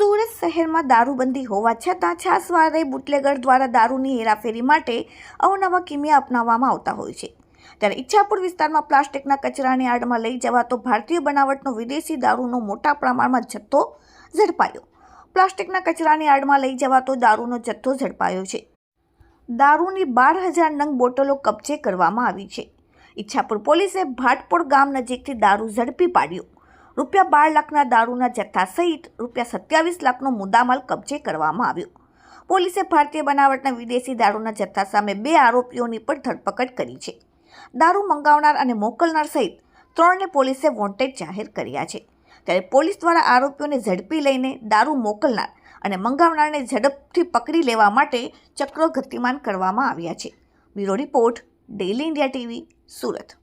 શહેરમાં દારૂબંધી હોવા છતાં છાસવારે બુટલેગર દ્વારા દારૂની હેરાફેરી માટે અવનવા કિમિયા અપનાવવામાં આવતા હોય છે. ત્યારે ઈચ્છાપુર વિસ્તારમાં પ્લાસ્ટિકના કચરાની આડમાં લઈ જવાતો ભારતીય બનાવટનો વિદેશી દારૂનો મોટા પ્રમાણમાં જથ્થો ઝડપાયો. પ્લાસ્ટિકના કચરાની આડમાં લઈ જવાતો દારૂનો જથ્થો ઝડપાયો છે. દારૂની બાર હજાર નંગ બોટલો કબજે કરવામાં આવી છે. ઈચ્છાપુર પોલીસે ભાટપોળ ગામ નજીકથી દારૂ ઝડપી પાડ્યો. રૂપિયા બાર લાખના દારૂના જથ્થા સહિત રૂપિયા સત્યાવીસ લાખનો મુદ્દામાલ કબજે કરવામાં આવ્યો. પોલીસે ભારતીય બનાવટના વિદેશી દારૂના જથ્થા સામે બે આરોપીઓની પણ ધરપકડ કરી છે. દારૂ મંગાવનાર અને મોકલનાર સહિત ત્રણને પોલીસે વોન્ટેડ જાહેર કર્યા છે. ત્યારે પોલીસ દ્વારા આરોપીઓને ઝડપી લઈને દારૂ મોકલનાર અને મંગાવનારને ઝડપથી પકડી લેવા માટે ચક્રો ગતિમાન કરવામાં આવ્યા છે. Bureau report, daily India TV, Surat.